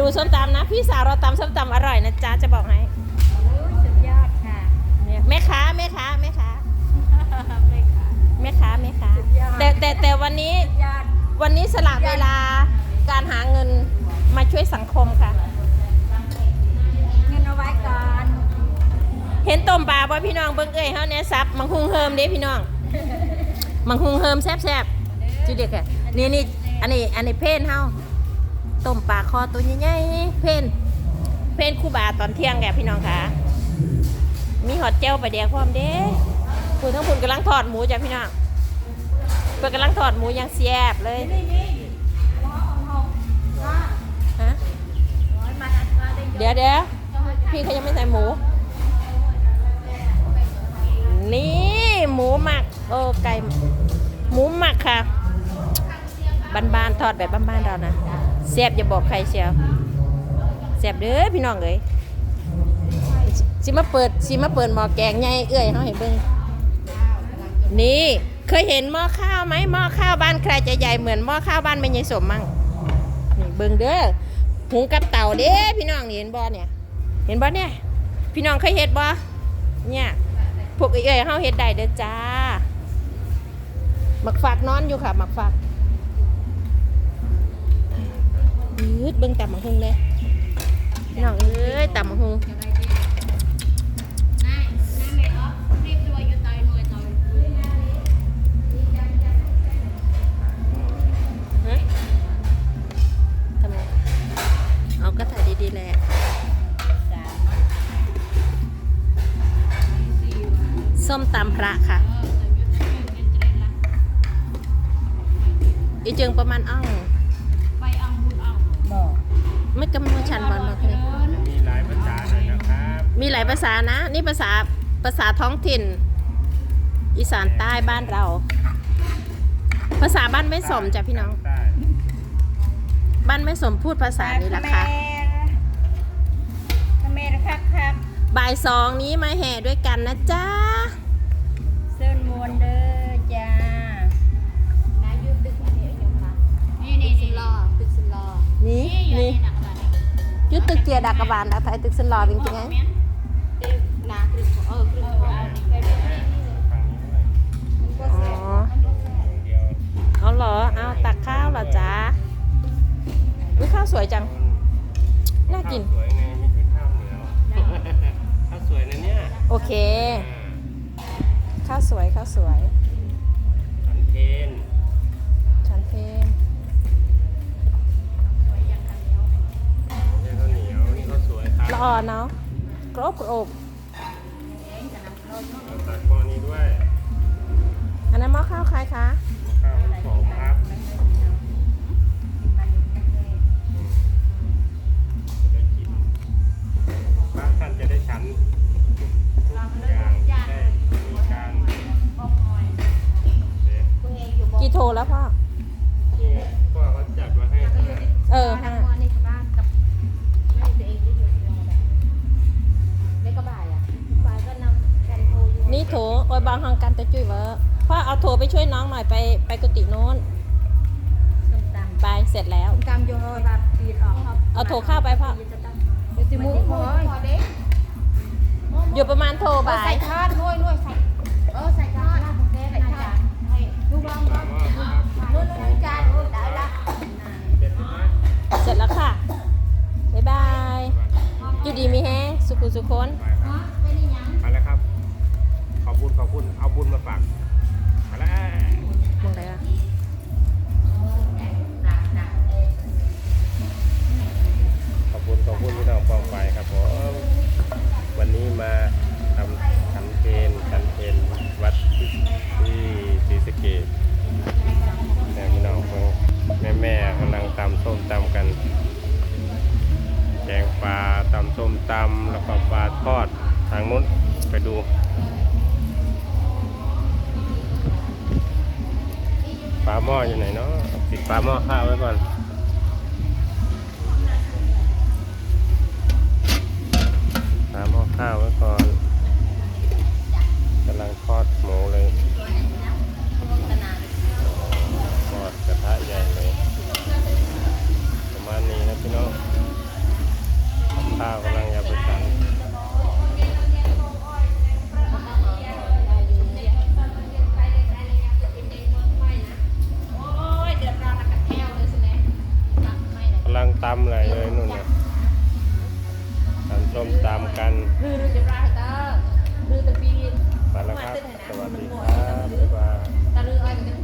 ดูส้มตำนะ พี่สาวเราตำส้มตำอร่อยนะจ๊ะจะบอกให้สุดยอดค่ะเนี่ยแม่ค้าแม่ค้าแม่ค้าไม่ค่ะแม่ค้าแม่ค้าสุดยอดแต่แต่แต่วันนี้สุดยอดวันนี้สละเวลาการหาเงินมาช่วยสังคมค่ะ เงินเอาไว้ก่อนเห็นต้มปลาบ่พี่น้องเบิ่งเอ้ยเฮาเนี่ยซับมังคุงเฮิมเด้พี่น้องมังคุงเฮิมแซ่บๆจุดเด็กค่ะนี่นี่อันนี้อันนี้เพนเฮา ต้มปลาคอตัวใหญ่ๆ เพนเพนคู่บาตอนเที่ยงแกพี่น้องค่ะ มีหอดเจ้าไปลาแดกพร้อมเด้คุณทั้งคุณกำลังทอดหมูจ้ะพี่น้องเพิ่นกำลังทอดหมูอย่างแซ่บเลยนี่นี่หมอของหงก็ฮะร้อยมาทัดก็ได้เดี๋ยวเดี๋ยวพี่เขายังไม่ใส่หมู บ้านๆทอดแบบบ้านๆเรานะแซ่บอย่าบอกใครเชียวแซ่บเด้อพี่น้องเอ้ยสิมาเปิดสิมาเปิดหม้อแกงใหญ่เอ้ยเฮาให้เบิ่งนี่เคยเห็นหม้อข้าวไหมหม้อข้าวบ้านใครจะใหญ่เหมือนหม้อข้าวบ้านแม่ยายสมมั่งนี่เบิ่งเด้อหุงกับเต่าเด้พี่น้องเห็นบ่เนี่ย เห็นบ่เนี่ย พี่น้องเคยเห็ดบ่เนี่ยพวกเอ้ยเฮาเฮ็ดได้เด้อจ้าหมักฝากนอนอยู่ค่ะหมักฝาก ยืดเบิ่งตำบักหุงเลยพี่น้องเอ้ยตำบักหุงนายนายเมย์ออฟรีบด้วยอยู่ต่อยหน่วยต่อยฮะทำไมเอาก็ถ่ายดีๆแหละส้มตำพระค่ะอีเจิงประมาณอ้อง ไม่กำลังชันบอลมาเลยมีหลายภาษาหน่อยนะครับมีหลายภาษานะ นี่ภาษาภาษาท้องถิ่น อีสานใต้บ้านเรา ภาษาบ้านไม่สมจ้ะพี่น้อง ใต้บ้านไม่สมพูดภาษานี้ละค่ะคาเมรคักคัก บ่ายสองนี้มาแห่ด้วยกันนะจ๊ะ กนาครึ่งเออครึ่งของไปเรื่อยฝั่งนี้ด้วยๆก็อ๋เสียออย่างเดียวเอาเหรอ เอาตักข้าวเหรอจ๊ะวิข้าวสวยจัง น่ากิน สวยไงไม่ใช่ข้าวเหนียวข้าวสวยนะเนี่ย โอเค ข้าวสวยข้าวสวยสันเทนชันเพน อ่อนเนาะกรอบกรอบเอาตักหม้อนี้ด้วยอันนั้นหม้อข้าวใครคะข้าวสองครับจะได้กินพระท่านจะได้ฉันทุกอย่างได้มีการเด็ดกี่โทรแล้วพ่อ อ้ยบางห้องกันแต่จุ้ยเวอร์พ่อเอาโถไปช่วยน้องหน่อยไปไปกุฏิโน้นส้มตำไปเสร็จแล้ว ส้มตำโยแบบปีดออกเอาโถเข้าไปพ่อ เดี๋ยวจิมุกพอเด็กอยู่ประมาณโทรบ่าใส่ยทอดด้วยด้วยใส่เออใส่ทอดใส่ทอดให้ลูกลองลองหม้อครับนู่นนู่นจานนู่นได้ละเด็ดไหมเสร็จแล้วค่ะ บ๊ายบายจุดีมีแฮงสุขุสุคน อบคุณขอบคุณเอาบุญมาฝากไปแล้วมองไหนอะขอบคุณขอบคุณพี่น้องฟองไปครับผมวันนี้มาทำขันเพนขันเพนวัดที่ที่ศรีสะเกษเนี่ยพี่น้องแม่แม่ๆกำลังตำส้มตำกันแกงปลาตำส้มตำแล้วก็ปลาทอดทางนู้นไปดู ฝาหม้ออยู่ไหนเนาะปิดฝาหม้อข้าวไว้ก่อนฝาหม้อข้าวไว้ก่อนกำลังทอดหมูเลย เลยนู่นน่ะทำส้มตำกันคือดูจะร้ายตาดูตะปีนไปแล้วครับ สวัสดีครับบ๊ายบายตะลืออ้อยมัน